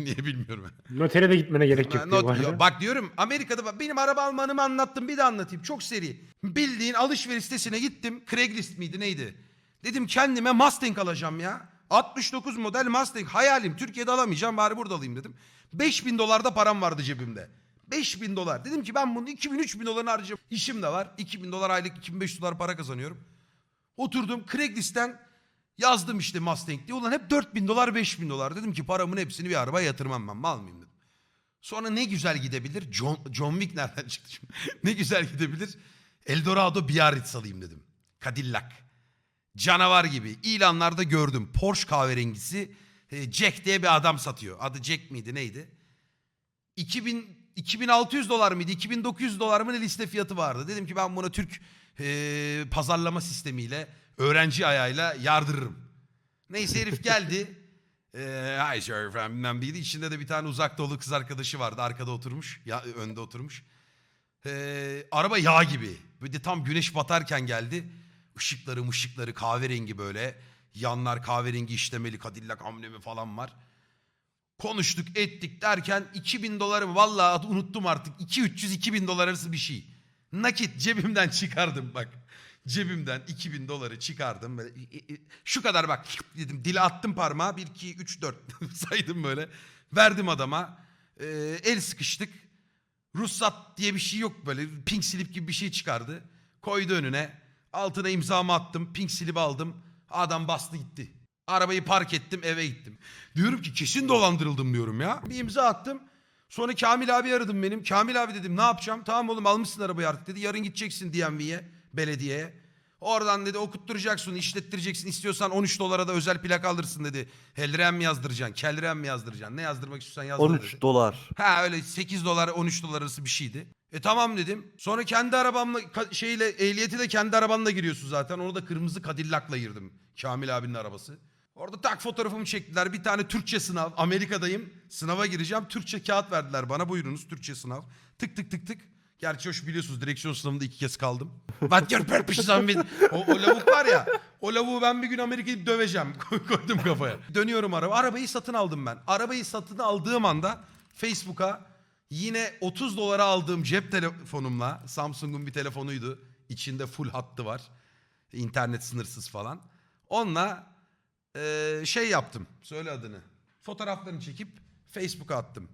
Niye bilmiyorum. Notere de gitmene gerek yok diyor not-. Ya bak diyorum Amerika'da benim araba almanımı anlattım bir de anlatayım. Çok seri. Bildiğin alışveriş sitesine gittim. Craigslist miydi neydi? Dedim kendime Mustang alacağım ya. 69 model Mustang hayalim. Türkiye'de alamayacağım bari burada alayım dedim. 5000 dolarda param vardı cebimde. 5000 dolar. Dedim ki ben bunu 2000-3000 dolarını harcayacağım. İşim de var. 2000 dolar aylık 2500 dolar para kazanıyorum. Oturdum Craigslist'ten yazdım işte Mustang diye. Ulan hep 4000 dolar 5000 dolar. Dedim ki paramın hepsini bir arabaya yatırmam ben mal mıyım dedim. Sonra ne güzel gidebilir? John, John Wick nereden çıktı şimdi? ne güzel gidebilir? Eldorado Biarritz alayım dedim. Cadillac. Canavar gibi. İlanlarda gördüm. Porsche kahverengisi. e, Jack diye bir adam satıyor. Adı Jack miydi neydi? 2000 2600 dolar mıydı? 2900 dolar mı ne liste fiyatı vardı. Dedim ki ben buna Türk e, pazarlama sistemiyle öğrenci ayağıyla yardırırım. Neyse herif geldi. Eee hi sir falan bilmem neydi. İçinde de bir tane uzak doğulu kız arkadaşı vardı. Arkada oturmuş. Ya, önde oturmuş. Eee, araba yağ gibi. De tam güneş batarken geldi. Işıkları mışıkları kahverengi böyle. Yanlar kahverengi işlemeli Cadillac amblemi falan var. Konuştuk ettik derken 2000 dolarım vallahi unuttum artık. 2-300-2000 dolar arası bir şey. Nakit cebimden çıkardım bak. Cebimden 2000 doları çıkardım. Böyle, şu kadar bak dedim dile attım parmağı 1 2 3 4 saydım böyle. Verdim adama. Ee, el sıkıştık. Ruhsat diye bir şey yok böyle. Pink slip gibi bir şey çıkardı. Koydu önüne. Altına imzamı attım. Pink slip aldım. Adam bastı gitti. Arabayı park ettim eve gittim. Diyorum ki kesin dolandırıldım diyorum ya. Bir imza attım. Sonra Kamil abi aradım benim. Kamil abi dedim ne yapacağım? Tamam oğlum almışsın arabayı artık dedi. Yarın gideceksin DMV'ye, belediyeye. Oradan dedi okutturacaksın, işlettireceksin. İstiyorsan 13 dolara da özel plak alırsın dedi. Helren mi yazdıracaksın, kelren mi yazdıracaksın? Ne yazdırmak istiyorsan yazdır 13 dedi. dolar. Ha öyle 8 dolar 13 dolar arası bir şeydi. E tamam dedim. Sonra kendi arabamla ka- şeyle ehliyeti de kendi arabanla giriyorsun zaten. Onu da kırmızı Cadillac'la girdim. Kamil abinin arabası. Orada tak fotoğrafımı çektiler. Bir tane Türkçe sınav. Amerika'dayım. Sınava gireceğim. Türkçe kağıt verdiler bana. Buyurunuz Türkçe sınav. Tık tık tık tık. Gerçi hoş biliyorsunuz direksiyon sınavında iki kez kaldım. But your purpose unmet- o, o lavuk var ya. O lavuğu ben bir gün Amerika'yı döveceğim. Koy- Koydum kafaya. Dönüyorum araba. Arabayı satın aldım ben. Arabayı satın aldığım anda Facebook'a yine 30 dolara aldığım cep telefonumla Samsung'un bir telefonuydu. İçinde full hattı var. İnternet sınırsız falan. Onunla e, şey yaptım. Söyle adını. Fotoğraflarını çekip Facebook'a attım.